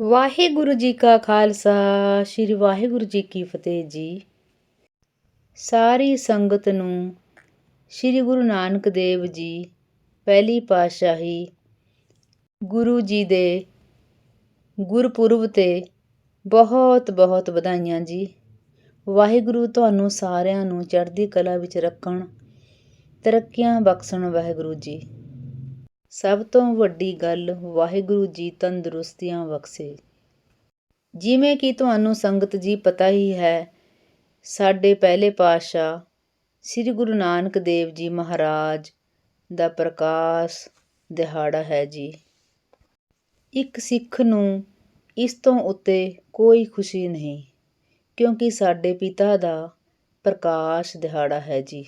ਵਾਹਿਗੁਰੂ ਜੀ ਕਾ ਖਾਲਸਾ, ਸ੍ਰੀ ਵਾਹਿਗੁਰੂ ਜੀ ਕੀ ਫਤਿਹ ਜੀ। ਸਾਰੀ ਸੰਗਤ ਨੂੰ ਸ੍ਰੀ ਗੁਰੂ ਨਾਨਕ ਦੇਵ ਜੀ, ਪਹਿਲੀ ਪਾਤਸ਼ਾਹੀ, ਗੁਰੂ ਜੀ ਦੇ ਗੁਰਪੁਰਬ ਤੇ ਬਹੁਤ ਬਹੁਤ ਵਧਾਈਆਂ ਜੀ। ਵਾਹਿਗੁਰੂ ਤੁਹਾਨੂੰ ਸਾਰਿਆਂ ਨੂੰ ਚੜ੍ਹਦੀ ਕਲਾ ਵਿੱਚ ਰੱਖਣ, ਤਰੱਕੀਆਂ ਬਖਸ਼ਣ ਵਾਹਿਗੁਰੂ ਜੀ। ਸਭ ਤੋਂ ਵੱਡੀ ਗੱਲ ਵਾਹਿਗੁਰੂ ਜੀ ਤੰਦਰੁਸਤੀਆਂ ਬਖਸ਼ੇ। ਜਿਵੇਂ ਕਿ ਤੁਹਾਨੂੰ ਸੰਗਤ ਜੀ ਪਤਾ ਹੀ ਹੈ, ਸਾਡੇ ਪਹਿਲੇ ਪਾਤਸ਼ਾਹ ਸ੍ਰੀ ਗੁਰੂ ਨਾਨਕ ਦੇਵ ਜੀ ਮਹਾਰਾਜ ਦਾ ਪ੍ਰਕਾਸ਼ ਦਿਹਾੜਾ ਹੈ ਜੀ। ਇੱਕ ਸਿੱਖ ਨੂੰ ਇਸ ਤੋਂ ਉੱਤੇ ਕੋਈ ਖੁਸ਼ੀ ਨਹੀਂ, ਕਿਉਂਕਿ ਸਾਡੇ ਪਿਤਾ ਦਾ ਪ੍ਰਕਾਸ਼ ਦਿਹਾੜਾ ਹੈ ਜੀ।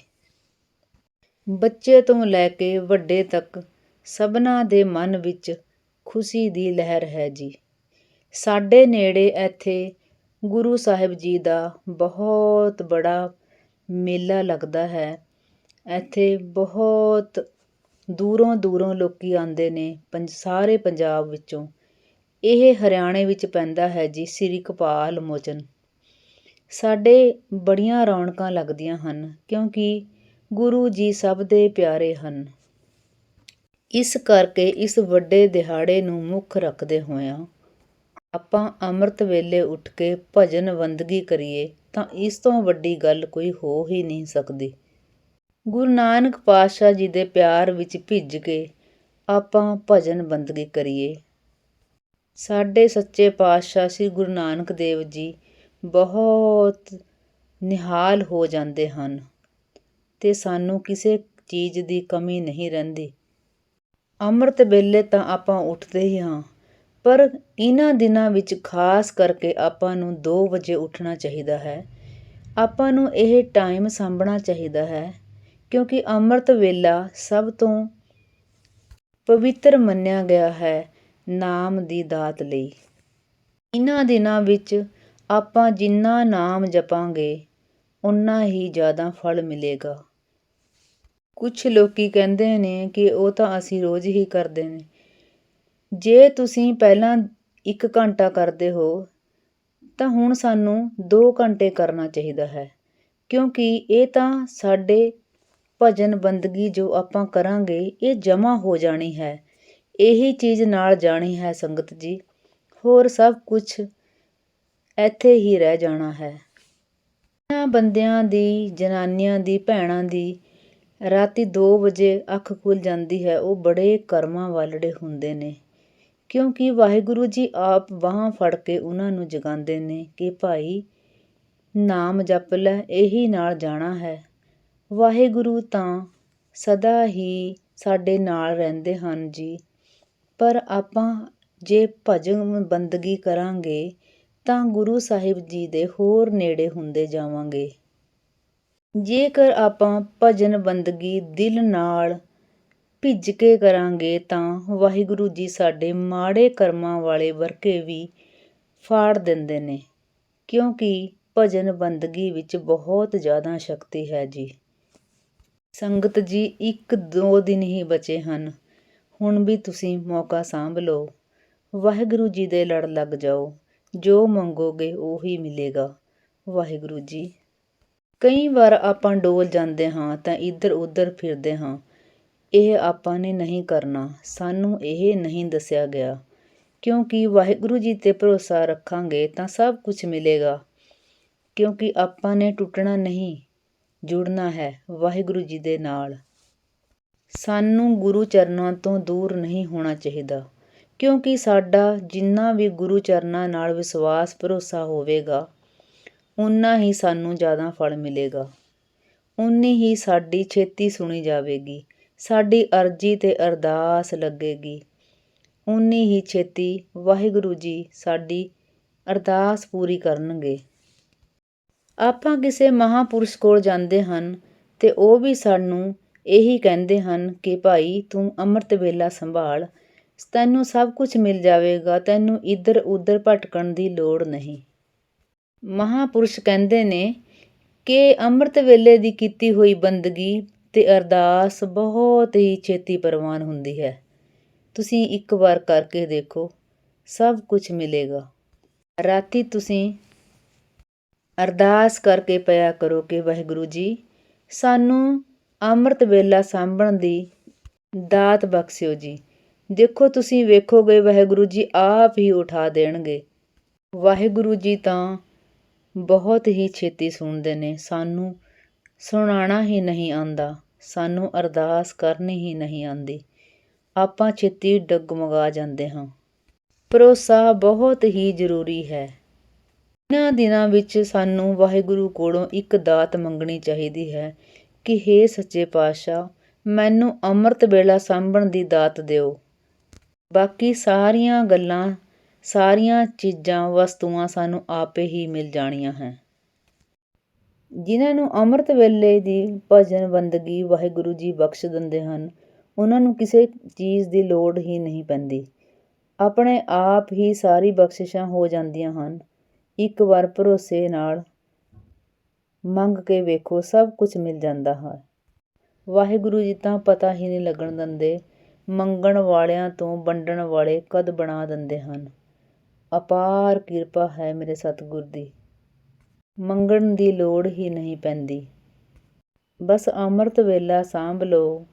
ਬੱਚੇ ਤੋਂ ਲੈ ਕੇ ਵੱਡੇ ਤੱਕ ਸਭਨਾਂ ਦੇ ਮਨ ਵਿੱਚ ਖੁਸ਼ੀ ਦੀ ਲਹਿਰ ਹੈ ਜੀ। ਸਾਡੇ ਨੇੜੇ ਇੱਥੇ ਗੁਰੂ ਸਾਹਿਬ ਜੀ ਦਾ ਬਹੁਤ ਬੜਾ ਮੇਲਾ ਲੱਗਦਾ ਹੈ। ਇੱਥੇ ਬਹੁਤ ਦੂਰੋਂ ਦੂਰੋਂ ਲੋਕ ਆਉਂਦੇ ਨੇ ਪੰਜ, ਸਾਰੇ ਪੰਜਾਬ ਵਿੱਚੋਂ। ਇਹ ਹਰਿਆਣੇ ਵਿੱਚ ਪੈਂਦਾ ਹੈ ਜੀ, ਸ੍ਰੀ ਕਪਾਲ ਮੋਚਨ। ਸਾਡੇ ਬੜੀਆਂ ਰੌਣਕਾਂ ਲੱਗਦੀਆਂ ਹਨ ਕਿਉਂਕਿ ਗੁਰੂ ਜੀ ਸਭ ਦੇ ਪਿਆਰੇ ਹਨ। ਇਸ ਕਰਕੇ ਇਸ ਵੱਡੇ ਦਿਹਾੜੇ ਨੂੰ ਮੁੱਖ ਰੱਖਦੇ ਹੋਇਆਂ ਆਪਾਂ ਅੰਮ੍ਰਿਤ ਵੇਲੇ ਉੱਠ ਕੇ ਭਜਨ ਬੰਦਗੀ ਕਰੀਏ ਤਾਂ ਇਸ ਤੋਂ ਵੱਡੀ ਗੱਲ ਕੋਈ ਹੋ ਹੀ ਨਹੀਂ ਸਕਦੀ। ਗੁਰੂ ਨਾਨਕ ਪਾਤਸ਼ਾਹ ਜੀ ਦੇ ਪਿਆਰ ਵਿੱਚ ਭਿੱਜ ਕੇ ਆਪਾਂ ਭਜਨ ਬੰਦਗੀ ਕਰੀਏ। ਸਾਡੇ ਸੱਚੇ ਪਾਤਸ਼ਾਹ ਸ੍ਰੀ ਗੁਰੂ ਨਾਨਕ ਦੇਵ ਜੀ ਬਹੁਤ ਨਿਹਾਲ ਹੋ ਜਾਂਦੇ ਹਨ ਤੇ ਸਾਨੂੰ ਕਿਸੇ ਚੀਜ਼ ਦੀ ਕਮੀ ਨਹੀਂ ਰਹਿੰਦੀ। ਅੰਮ੍ਰਿਤ ਵੇਲੇ ਤਾਂ ਆਪਾਂ ਉੱਠਦੇ ਹੀ ਹਾਂ। ਪਰ ਇਹਨਾਂ ਦਿਨਾਂ ਵਿੱਚ ਖਾਸ ਕਰਕੇ ਆਪਾਂ ਨੂੰ ਦੋ ਵਜੇ ਉੱਠਣਾ ਚਾਹੀਦਾ ਹੈ। ਆਪਾਂ ਨੂੰ ਇਹ ਟਾਈਮ ਸਾਂਭਣਾ ਚਾਹੀਦਾ ਹੈ, ਕਿਉਂਕਿ ਅੰਮ੍ਰਿਤ ਵੇਲਾ ਸਭ ਤੋਂ ਪਵਿੱਤਰ ਮੰਨਿਆ ਗਿਆ ਹੈ ਨਾਮ ਦੀ ਦਾਤ ਲਈ। ਇਹਨਾਂ ਦਿਨਾਂ ਵਿੱਚ ਆਪਾਂ ਜਿੰਨਾ ਨਾਮ ਜਪਾਂਗੇ ਉਨਾ ਹੀ ਜ਼ਿਆਦਾ ਫਲ ਮਿਲੇਗਾ। ਕੁਛ ਲੋਕ ਕਹਿੰਦੇ ਨੇ ਕਿ ਉਹ ਤਾਂ ਅਸੀਂ ਰੋਜ਼ ਹੀ ਕਰਦੇ ਨੇ। ਜੇ ਤੁਸੀਂ ਪਹਿਲਾਂ ਇੱਕ ਘੰਟਾ ਕਰਦੇ ਹੋ, ਤਾਂ ਹੁਣ ਸਾਨੂੰ ਦੋ ਘੰਟੇ ਕਰਨਾ ਚਾਹੀਦਾ ਹੈ, ਕਿਉਂਕਿ ਇਹ ਤਾਂ ਸਾਡੇ ਭਜਨ ਬੰਦਗੀ ਜੋ ਆਪਾਂ ਕਰਾਂਗੇ, ਇਹ ਜਮ੍ਹਾਂ ਹੋ ਜਾਣੀ ਹੈ। ਇਹੀ ਚੀਜ਼ ਨਾਲ ਜਾਣੀ ਹੈ ਸੰਗਤ ਜੀ। ਹੋਰ ਸਭ ਕੁਝ ਇੱਥੇ ਹੀ ਰਹਿ ਜਾਣਾ ਹੈ। ਇਹਨਾਂ ਬੰਦਿਆਂ ਦੀ, ਜਨਾਨੀਆਂ ਦੀ, ਭੈਣਾਂ ਦੀ ਰਾਤੀ ਦੋ ਵਜੇ ਅੱਖ ਖੁੱਲ੍ਹ ਜਾਂਦੀ ਹੈ। ਉਹ ਬੜੇ ਕਰਮਾਂ ਵਾਲੜੇ ਹੁੰਦੇ ਨੇ। ਕਿਉਂਕਿ ਵਾਹਿਗੁਰੂ ਜੀ ਆਪ ਬਾਹਾਂ ਫੜ ਕੇ ਉਹਨਾਂ ਨੂੰ ਜਗਾਉਂਦੇ ਨੇ ਕਿ ਭਾਈ, ਨਾਮ ਜਪ ਲੈ, ਇਹੀ ਨਾਲ ਜਾਣਾ ਹੈ। ਵਾਹਿਗੁਰੂ ਤਾਂ ਸਦਾ ਹੀ ਸਾਡੇ ਨਾਲ ਰਹਿੰਦੇ ਹਨ ਜੀ। ਪਰ ਆਪਾਂ ਜੇ ਭਜਨ ਬੰਦਗੀ ਕਰਾਂਗੇ ਤਾਂ ਗੁਰੂ ਸਾਹਿਬ ਜੀ ਦੇ ਹੋਰ ਨੇੜੇ ਹੁੰਦੇ ਜਾਵਾਂਗੇ। ਜੇਕਰ ਆਪਾਂ ਭਜਨ ਬੰਦਗੀ ਦਿਲ ਨਾਲ ਭਿੱਜ ਕੇ ਕਰਾਂਗੇ ਤਾਂ ਵਾਹਿਗੁਰੂ ਜੀ ਸਾਡੇ ਮਾੜੇ ਕਰਮਾਂ ਵਾਲੇ ਵਰਕੇ ਵੀ ਫਾੜ ਦਿੰਦੇ ਨੇ, ਕਿਉਂਕਿ ਭਜਨ ਬੰਦਗੀ ਵਿੱਚ ਬਹੁਤ ਜ਼ਿਆਦਾ ਸ਼ਕਤੀ ਹੈ ਜੀ। ਸੰਗਤ ਜੀ, ਇੱਕ ਦੋ ਦਿਨ ਹੀ ਬਚੇ ਹਨ। ਹੁਣ ਵੀ ਤੁਸੀਂ ਮੌਕਾ ਸਾਂਭ ਲਓ। ਵਾਹਿਗੁਰੂ ਜੀ ਦੇ ਲੜ ਲੱਗ ਜਾਓ। ਜੋ ਮੰਗੋਗੇ ਉਹੀ ਮਿਲੇਗਾ। ਵਾਹਿਗੁਰੂ ਜੀ ਕਈ ਵਾਰ ਆਪਾਂ ਡੋਲ ਜਾਂਦੇ ਹਾਂ ਤਾਂ ਇੱਧਰ ਉੱਧਰ ਫਿਰਦੇ ਹਾਂ। ਇਹ ਆਪਾਂ ਨੇ ਨਹੀਂ ਕਰਨਾ। ਸਾਨੂੰ ਇਹ ਨਹੀਂ ਦੱਸਿਆ ਗਿਆ। ਕਿਉਂਕਿ ਵਾਹਿਗੁਰੂ ਜੀ ਤੇ ਭਰੋਸਾ ਰੱਖਾਂਗੇ ਤਾਂ ਸਭ ਕੁਝ ਮਿਲੇਗਾ। ਕਿਉਂਕਿ ਆਪਾਂ ਨੇ ਟੁੱਟਣਾ ਨਹੀਂ, ਜੁੜਨਾ ਹੈ ਵਾਹਿਗੁਰੂ ਜੀ ਦੇ ਨਾਲ। ਸਾਨੂੰ ਗੁਰੂ ਚਰਨਾਂ ਤੋਂ ਦੂਰ ਨਹੀਂ ਹੋਣਾ ਚਾਹੀਦਾ। ਕਿਉਂਕਿ ਸਾਡਾ ਜਿੰਨਾ ਵੀ ਗੁਰੂ ਚਰਨਾਂ ਨਾਲ ਵਿਸ਼ਵਾਸ, ਭਰੋਸਾ ਹੋਵੇਗਾ ਉਨਾ ਹੀ ਸਾਨੂੰ ਜ਼ਿਆਦਾ ਫਲ ਮਿਲੇਗਾ। ਉਨੀ ਹੀ ਸਾਡੀ ਛੇਤੀ ਸੁਣੀ ਜਾਵੇਗੀ। ਸਾਡੀ ਅਰਜੀ ਤੇ ਅਰਦਾਸ ਲੱਗੇਗੀ। ਉਨੀ ਹੀ ਛੇਤੀ ਵਾਹਿਗੁਰੂ ਜੀ ਸਾਡੀ ਅਰਦਾਸ ਪੂਰੀ ਕਰਨਗੇ। ਆਪਾਂ ਕਿਸੇ ਮਹਾਪੁਰਸ਼ ਕੋਲ ਜਾਂਦੇ ਹਨ ਤੇ ਉਹ ਵੀ ਸਾਨੂੰ ਇਹੀ ਕਹਿੰਦੇ ਹਨ ਕਿ ਭਾਈ ਤੂੰ ਅੰਮ੍ਰਿਤ ਵੇਲਾ ਸੰਭਾਲ। ਤੈਨੂੰ ਸਭ ਕੁਝ ਮਿਲ ਜਾਵੇਗਾ, ਤੈਨੂੰ ਇੱਧਰ ਉੱਧਰ ਭਟਕਣ ਦੀ ਲੋੜ ਨਹੀਂ। ਮਹਾਂਪੁਰਸ਼ ਕਹਿੰਦੇ ਨੇ ਕਿ ਅੰਮ੍ਰਿਤ ਵੇਲੇ ਦੀ ਕੀਤੀ ਹੋਈ ਬੰਦਗੀ ਅਤੇ ਅਰਦਾਸ ਬਹੁਤ ਹੀ ਛੇਤੀ ਪ੍ਰਵਾਨ ਹੁੰਦੀ ਹੈ। ਤੁਸੀਂ ਇੱਕ ਵਾਰ ਕਰਕੇ ਦੇਖੋ, ਸਭ ਕੁਝ ਮਿਲੇਗਾ। ਰਾਤੀ ਤੁਸੀਂ ਅਰਦਾਸ ਕਰਕੇ ਪਿਆ ਕਰੋ ਕਿ ਵਾਹਿਗੁਰੂ ਜੀ, ਸਾਨੂੰ ਅੰਮ੍ਰਿਤ ਵੇਲਾ ਸਾਂਭਣ ਦੀ ਦਾਤ ਬਖਸ਼ਿਓ ਜੀ। ਦੇਖੋ, ਤੁਸੀਂ ਵੇਖੋਗੇ ਵਾਹਿਗੁਰੂ ਜੀ ਆਪ ਹੀ ਉਠਾ ਦੇਣਗੇ। ਵਾਹਿਗੁਰੂ ਜੀ ਤਾਂ ਬਹੁਤ ਹੀ ਛੇਤੀ ਸੁਣਦੇ ਨੇ, ਸਾਨੂੰ ਸੁਣਾਉਣਾ ਹੀ ਨਹੀਂ ਆਉਂਦਾ, ਸਾਨੂੰ ਅਰਦਾਸ ਕਰਨੀ ਹੀ ਨਹੀਂ ਆਉਂਦੀ। ਆਪਾਂ ਛੇਤੀ ਡਗਮਗਾ ਜਾਂਦੇ ਹਾਂ। ਭਰੋਸਾ ਬਹੁਤ ਹੀ ਜ਼ਰੂਰੀ ਹੈ। ਇਹਨਾਂ ਦਿਨਾਂ ਵਿੱਚ ਸਾਨੂੰ ਵਾਹਿਗੁਰੂ ਕੋਲੋਂ ਇੱਕ ਦਾਤ ਮੰਗਣੀ ਚਾਹੀਦੀ ਹੈ ਕਿ, ਹੇ ਸੱਚੇ ਪਾਤਸ਼ਾਹ, ਮੈਨੂੰ ਅੰਮ੍ਰਿਤ ਵੇਲਾ ਸਾਂਭਣ ਦੀ ਦਾਤ ਦਿਓ। ਬਾਕੀ ਸਾਰੀਆਂ ਗੱਲਾਂ ਸਾਰੀਆਂ ਚੀਜ਼ਾਂ, ਵਸਤੂਆਂ ਸਾਨੂੰ ਆਪੇ ਹੀ ਮਿਲ ਜਾਣੀਆਂ ਹੈ। ਜਿਨ੍ਹਾਂ ਨੂੰ ਅੰਮ੍ਰਿਤ ਵੇਲੇ ਦੀ ਭਜਨ ਬੰਦਗੀ ਵਾਹਿਗੁਰੂ ਜੀ ਬਖਸ਼ ਦਿੰਦੇ ਹਨ, ਉਹਨਾਂ ਨੂੰ ਕਿਸੇ ਚੀਜ਼ ਦੀ ਲੋੜ ਹੀ ਨਹੀਂ ਪੈਂਦੀ। ਆਪਣੇ ਆਪ ਹੀ ਸਾਰੀ ਬਖਸ਼ਿਸ਼ਾਂ ਹੋ ਜਾਂਦੀਆਂ ਹਨ। ਇੱਕ ਵਾਰ ਭਰੋਸੇ ਨਾਲ ਮੰਗ ਕੇ ਵੇਖੋ, ਸਭ ਕੁਝ ਮਿਲ ਜਾਂਦਾ ਹੈ। ਵਾਹਿਗੁਰੂ ਜੀ ਤਾਂ ਪਤਾ ਹੀ ਨਹੀਂ ਲੱਗਣ ਦਿੰਦੇ, ਮੰਗਣ ਵਾਲਿਆਂ ਤੋਂ ਵੰਡਣ ਵਾਲੇ ਕਦ ਬਣਾ ਦਿੰਦੇ ਹਨ। ਅਪਾਰ ਕਿਰਪਾ ਹੈ ਮੇਰੇ ਸਤਿਗੁਰ ਦੀ। ਮੰਗਣ ਦੀ ਲੋੜ ਹੀ ਨਹੀਂ ਪੈਂਦੀ। ਬਸ ਅੰਮ੍ਰਿਤ ਵੇਲਾ ਸਾਂਭ ਲਓ,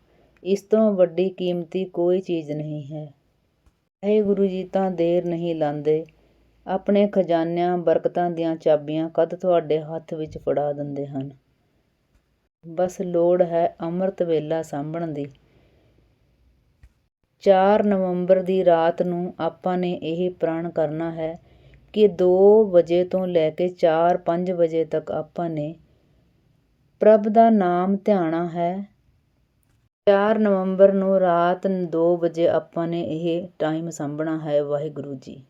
ਇਸ ਤੋਂ ਵੱਡੀ ਕੀਮਤੀ ਕੋਈ ਚੀਜ਼ ਨਹੀਂ ਹੈ। ਇਹ ਗੁਰੂ ਜੀ ਤਾਂ ਦੇਰ ਨਹੀਂ ਲਾਂਦੇ, ਆਪਣੇ ਖਜ਼ਾਨਿਆਂ, ਬਰਕਤਾਂ ਦੀਆਂ ਚਾਬੀਆਂ ਕਦ ਤੁਹਾਡੇ ਹੱਥ ਵਿੱਚ ਫੜਾ ਦਿੰਦੇ ਹਨ? ਬਸ ਲੋੜ ਹੈ ਅੰਮ੍ਰਿਤ ਵੇਲਾ ਸਾਂਭਣ ਦੀ। ਚਾਰ ਨਵੰਬਰ ਦੀ ਰਾਤ ਨੂੰ ਆਪਾਂ ਨੇ ਇਹ ਪ੍ਰਣ ਕਰਨਾ ਹੈ ਕਿ ਦੋ ਵਜੇ ਤੋਂ ਲੈ ਕੇ 4-5 ਵਜੇ ਤੱਕ ਆਪਾਂ ਨੇ ਪ੍ਰਭ ਦਾ ਨਾਮ ਧਿਆਣਾ ਹੈ। 4 ਨਵੰਬਰ ਨੂੰ ਰਾਤ 2 ਵਜੇ ਆਪਾਂ ਨੇ ਇਹ ਟਾਈਮ ਸਾਂਭਣਾ ਹੈ ਵਾਹਿਗੁਰੂ ਜੀ।